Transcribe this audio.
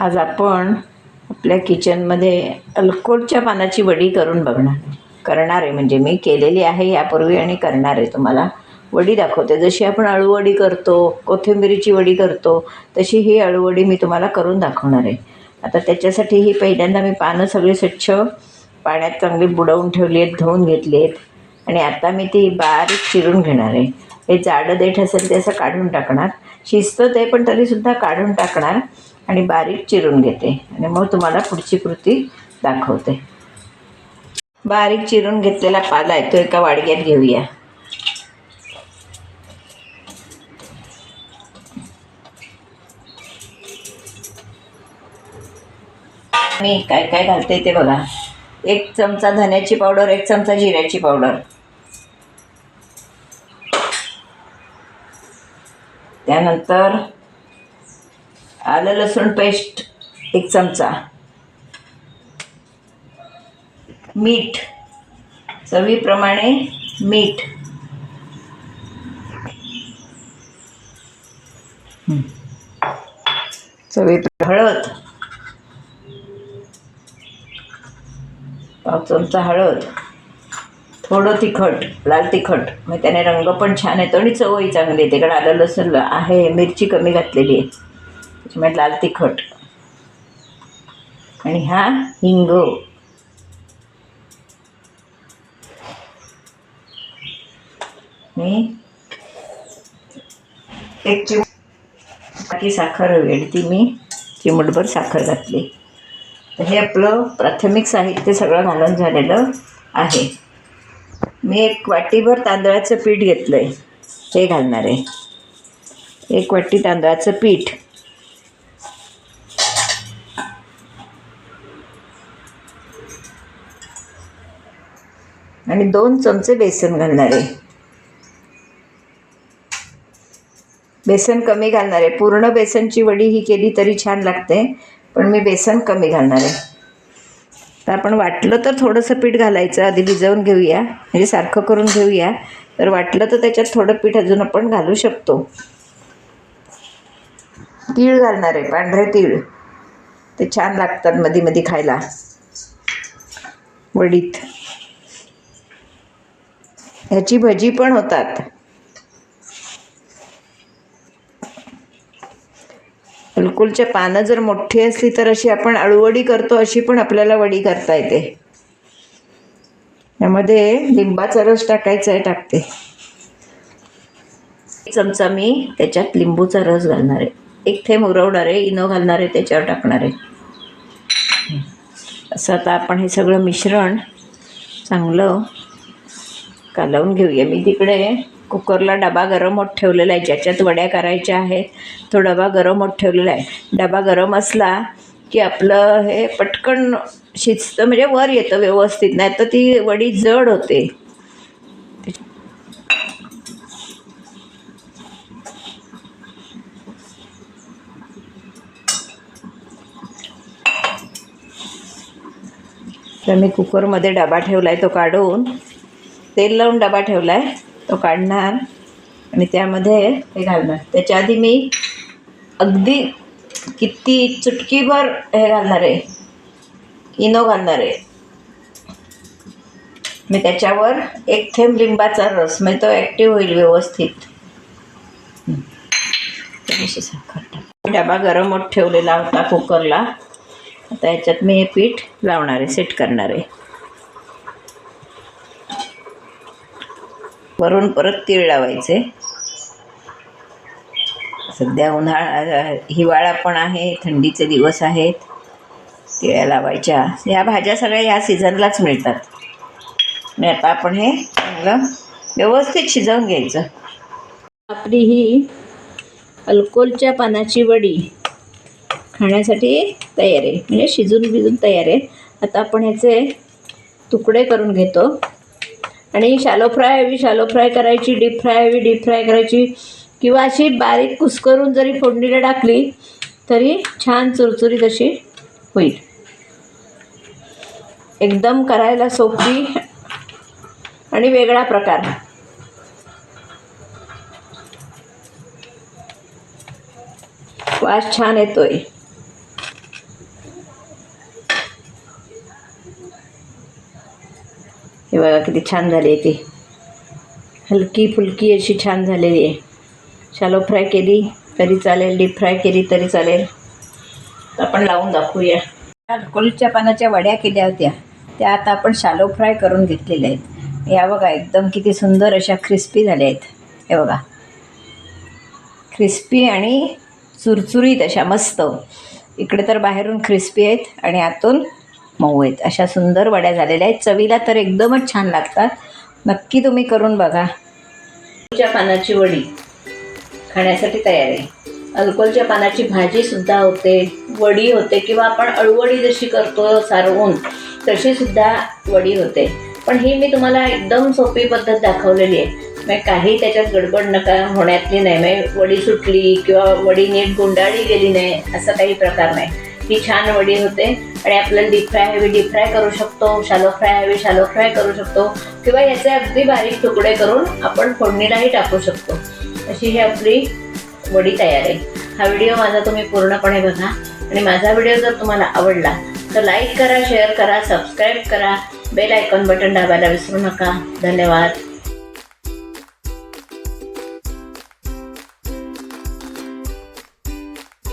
आज आपण आपल्या किचनमध्ये अल्कोलच्या पानाची वडी करून बघणार करणार आहे म्हणजे मी केलेली आहे यापूर्वी आणि करणार आहे. तुम्हाला वडी दाखवते. जशी आपण अळूवडी करतो कोथिंबिरीची वडी करतो तशी ही अळूवडी मी तुम्हाला करून दाखवणार आहे. आता त्याच्यासाठी ही पहिल्यांदा मी पानं सगळी स्वच्छ पाण्यात चांगली बुडवून ठेवली आहेत धुवून घेतली आहेत. आणि आता मी ती बारीक चिरून घेणार आहे. हे जाडं देठ असेल ते असं काढून टाकणार. शिजतं ते पण तरीसुद्धा काढून टाकणार. आणि बारीक चिरून घेते. आणि मग तुम्हाला पुढची कृती दाखवते. बारीक चिरून घेतलेला पाला आहे तो एका वाडग्यात घेऊया. मी काय काय घालते ते बघा. एक चमचा धन्याची पावडर एक चमचा जिऱ्याची पावडर. त्यानंतर आलं लसूण पेस्ट एक चमचा. मीठ. चवीप्रमाणे मीठ. चवी हळद. पाव चमचा हळद. थोडं तिखट लाल तिखट. मग त्याने रंग पण छान येतो आणि चवही चांगली येते. कारण आलं लसूण आहे मिरची कमी घातलेली आहे. त्याच्यामुळे लाल तिखट. आणि हा हिंग. एक चिम बाकी साखर हवी आणि ती मी चिमटभर साखर घातली. तर हे आपलं प्राथमिक साहित्य सगळं घालून झालेलं आहे. मी एक वाटीभर तांदळाचं पीठ घेतलं आहे हे घालणार आहे. एक वाटी तांदळाचं पीठ. आणि दोन चमचे बेसन घालणार आहे. बेसन कमी घालणार आहे. पूर्ण बेसनची वडी ही केली तरी छान लागते पण मी बेसन कमी घालणार आहे. तर आपण वाटलं तर थोडंसं पीठ घालायचं आधी भिजवून घेऊया म्हणजे सारखं करून घेऊया. तर वाटलं तर त्याच्यात थोडं पीठ अजून आपण घालू शकतो. तीळ घालणार आहे पांढरे तीळ. ते छान लागतात मधी मधी खायला. वडीत. ह्याची भजी पण होतात. अल्कोलच्या पानं जर मोठी असली तर अशी आपण अळूवडी करतो अशी पण आपल्याला वडी करता येते. यामध्ये लिंबाचा रस टाकायचा आहे टाकते. चमचा मी त्याच्यात लिंबूचा रस घालणार आहे. एक थेंब उरवणार आहे इनो घालणार आहे त्याच्यावर टाकणार आहे. असं आता आपण हे सगळं मिश्रण चांगलं कालवून घेऊया. मी तिकडे कुकरला डबा गरम होत ठेवलेला आहे. ज्याच्यात वड्या करायच्या आहेत तो डबा गरम होत ठेवलेला आहे. डबा गरम असला की आपलं हे पटकन शिजतं म्हणजे वर येतं व्यवस्थित. नाही तर ती वडी जड होते. तर मी कुकरमध्ये डबा ठेवला आहे तो काढून. तेल लावून डबा ठेवला आहे तो काढणार आणि त्यामध्ये हे घालणार. त्याच्या आधी मी अगदी किती चुटकीभर हे घालणार आहे. इनो घालणार आहे. मी त्याच्यावर एक थेंब लिंबाचा रस म्हणजे तो ॲक्टिव्ह होईल व्यवस्थित. साखर डबा गरम होत ठेवलेला होता कुकरला आता याच्यात मी हे पीठ लावणार आहे सेट करणार आहे. वरून परत तीळ लावायचे. सध्या उन्हाळा हिवाळा पण आहे थंडीचे दिवस आहेत. तिळ्या लावायच्या. ह्या भाज्या सगळ्या ह्या सीझनलाच मिळतात. आणि आता आपण हे चांगलं व्यवस्थित शिजवून घ्यायचं. आपली ही अल्कोलच्या पानाची वडी खाण्यासाठी तयार आहे. म्हणजे शिजून बिजून तयार आहे. आता आपण ह्याचे तुकडे करून घेतो. आणि शालो फ्राय हवी शालो फ्राय करायची डीप फ्राय हवी डीप फ्राय करायची. किंवा अशी बारीक कुस्करून जरी फोडणीला टाकली तरी छान चुरचुरीत अशी होईल. एकदम करायला सोपी आणि वेगळा प्रकार. वास छान येतोय. हे बघा किती छान झाली आहे ती. हलकी फुलकी अशी छान झालेली आहे. शालो फ्राय केली तरी चालेल डीप फ्राय केली तरी चालेल. तर आपण लावून दाखवूया. कोलीच्या पानाच्या वड्या केल्या होत्या. त्या आता आपण शालो फ्राय करून घेतलेल्या आहेत. या बघा एकदम किती सुंदर अशा क्रिस्पी झाल्या आहेत. हे बघा. क्रिस्पी आणि चुरचुरीत अशा मस्त. इकडे तर बाहेरून क्रिस्पी आहेत आणि आतून मऊ आहेत. अशा सुंदर वड्या झालेल्या आहेत. चवीला तर एकदमच छान लागतात. नक्की तुम्ही करून बघा. अल्कोलच्या पानाची वडी खाण्यासाठी तयार आहे. अल्कोलच्या पानाची भाजीसुद्धा होते वडी होते किंवा आपण अळवडी जशी करतो सारवून तशी सुद्धा वडी होते. पण ही मी तुम्हाला एकदम सोपी पद्धत दाखवलेली आहे. म्हणजे काही त्याच्यात गडबड नका होण्यातली नाही. म्हणजे वडी सुटली किंवा वडी नीट गुंडाळली गेली नाही असा काही प्रकार नाही. ही छान वडी होते. आणि आपल्याला डीप फ्राय हवी डीप फ्राय करू शकतो शालो फ्राय हवी शालो फ्राय करू शकतो. किंवा याचे अगदी बारीक तुकडे करून आपण फोडणीलाही टाकू शकतो. अशी ही आपली वडी तयार आहे. हा व्हिडिओ माझा तुम्ही पूर्णपणे बघा. आणि माझा व्हिडिओ जर तुम्हाला आवडला तर लाईक करा शेअर करा सबस्क्राईब करा. बेल आयकॉन बटन दाबायला विसरू नका. धन्यवाद.